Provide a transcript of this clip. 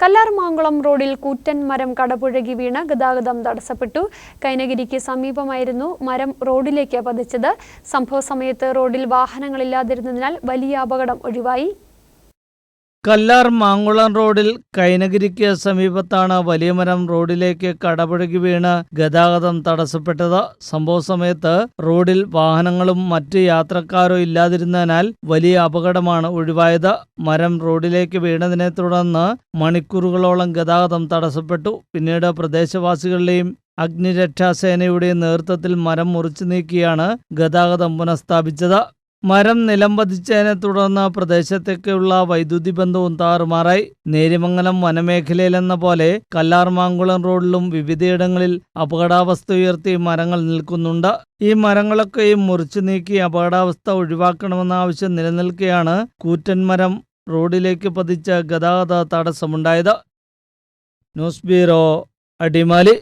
കല്ലാർമാങ്കുളം റോഡിൽ കൂറ്റൻ മരം കടപുഴകി വീണ് ഗതാഗതം തടസ്സപ്പെട്ടു. കൈനഗിരിക്ക് സമീപമായിരുന്നു മരം റോഡിലേക്ക് പതിച്ചത്. സംഭവ സമയത്ത് റോഡിൽ വാഹനങ്ങളില്ലാതിരുന്നതിനാൽ വലിയ അപകടം ഒഴിവായി. കല്ലാർ മാങ്കുളം റോഡിൽ കൈനഗിരിക്ക് സമീപത്താണ് വലിയ മരം റോഡിലേക്ക് കടപുഴകി വീണ് ഗതാഗതം തടസ്സപ്പെട്ടത്. സംഭവ സമയത്ത് റോഡിൽ വാഹനങ്ങളും മറ്റ് യാത്രക്കാരോ ഇല്ലാതിരുന്നതിനാൽ വലിയ അപകടമാണ് ഒഴിവായത്. മരം റോഡിലേക്ക് വീണതിനെ തുടർന്ന് മണിക്കൂറുകളോളം ഗതാഗതം തടസ്സപ്പെട്ടു. പിന്നീട് പ്രദേശവാസികളുടെയും അഗ്നിരക്ഷാസേനയുടെയും നേതൃത്വത്തിൽ മരം മുറിച്ചു നീക്കിയാണ് ഗതാഗതം പുനഃസ്ഥാപിച്ചത്. മരം നിലംപതിച്ചതിനെ തുടർന്ന് പ്രദേശത്തേക്കുള്ള വൈദ്യുതി ബന്ധവും താറുമാറായി. നേരിമംഗലം വനമേഖലയിലെന്ന പോലെ കല്ലാർമാങ്കുളം റോഡിലും വിവിധയിടങ്ങളിൽ അപകടാവസ്ഥ ഉയർത്തി മരങ്ങൾ നിൽക്കുന്നുണ്ട്. ഈ മരങ്ങളൊക്കെയും മുറിച്ചു നീക്കി അപകടാവസ്ഥ ഒഴിവാക്കണമെന്ന ആവശ്യം നിലനിൽക്കെയാണ് കൂറ്റൻമരം റോഡിലേക്ക് പതിച്ച ഗതാഗത തടസ്സമുണ്ടായത്. News bureau Adimali.